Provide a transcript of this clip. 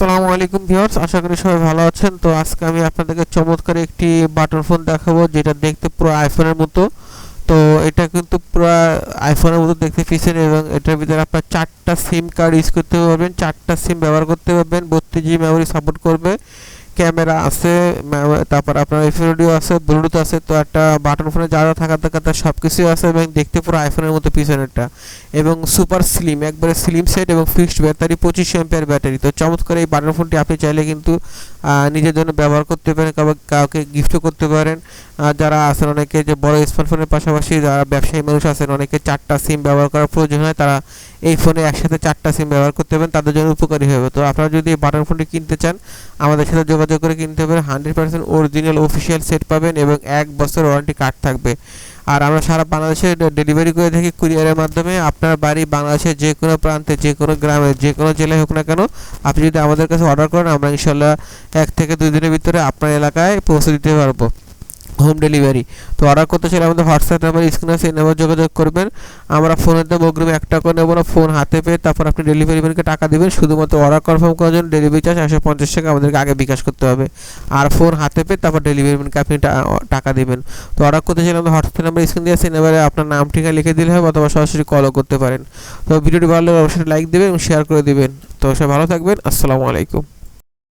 আসসালামু আলাইকুম ভিউয়ার্স, আশা করি সবাই ভালো আছেন। তো আজকে আমি আপনাদেরকে চমৎকার একটি বাটন ফোন দেখাবো, যেটা দেখতে পুরো আইফোনের মতো। তো এটা কিন্তু পুরো আইফোনের মতো দেখতে ফিচার এবং এটার ভিতরে আপনার চারটা সিম কার্ড ইউজ করতে পারবেন, চারটা সিম ব্যবহার করতে পারবেন, বত্রিশ জিবি মেমোরি সাপোর্ট করবে। ক্যামেরা আছে তারপর আপনার এফএডিও আছে ব্লুটুথ আছে, তো একটা বাটন ফোনে যা যা থাকার দরকার তার সব কিছুই আছে এবং দেখতে পুরো আইফোনের মতো পিছনেরটা। এবং সুপার স্লিম একবারে স্লিম সেট এবং ফিক্সড ব্যাটারি পঁচিশ এমপিয়ার ব্যাটারি তো চমৎকার এই বাটন ফোনটি আপনি চাইলে কিন্তু নিজের জন্য ব্যবহার করতে পারেন কাউকে গিফটও করতে পারেন। যারা আছেন অনেকে যে বড় স্মার্টফোনের পাশাপাশি, যারা ব্যবসায়ী মানুষ আছেন, অনেকে চারটা সিম ব্যবহার করার প্রয়োজন হয়, তারা এই ফোনে একসাথে চারটা সিম ব্যবহার করতে পারেন তাদের জন্য উপকারী হবে তো আপনারা যদি এই বাটন ফোনটি কিনতে চান, আমাদের সাথে যোগাযোগ করে কিনতে পারেন hundred percent original official set পাবেন এবং এক বছর ওয়ারেন্টি কার্ড থাকবে। আর আমরা সারা বাংলাদেশে ডেলিভারি করে থাকি কুরিয়ারের মাধ্যমে। আপনার বাড়ি বাংলাদেশের যে কোনো প্রান্তে, যে কোনো গ্রামে, যে কোনো জেলায় হোক না কেন, আপনি যদি আমাদের কাছে অর্ডার করেন, আমরা ইনশাল্লাহ এক থেকে দুই দিনের ভিতরে আপনার এলাকায় পৌঁছে দিতে পারব। হোম ডেলিভারি তো অর্ডার করতে চাইলে আমাদের হোয়াটসঅ্যাপ নাম্বার স্ক্রিনে সেই নাম্বার যোগাযোগ করবেন। আমরা ফোনের দাম অগ্রিম এক টাকা নেব না ফোন হাতে পেয়ে তারপর আপনি ডেলিভারি ম্যানকে টাকা দেবেন। শুধুমাত্র অর্ডার কনফার্ম করার জন্য ডেলিভারি চার্জ একশো পঞ্চাশ টাকা আমাদেরকে আগে বিকাশ করতে হবে। আর ফোন হাতে পেয়ে তারপর ডেলিভারি ম্যানকে আপনি টাকা দেবেন। তো অর্ডার করতে চাইলে আমাদের হোয়াটসঅ্যাপ নাম্বার স্ক্রিন দিয়ে সেই নাম্বারে আপনার নাম, ঠিকানা লিখে দিলে হবে অথবা সরাসরি কলও করতে পারেন। তো ভিডিওটি ভালো লাগলে অবশ্যই লাইক দেবেন এবং শেয়ার করে দিবেন। তো সবাই ভালো থাকবেন। আসসালামু আলাইকুম।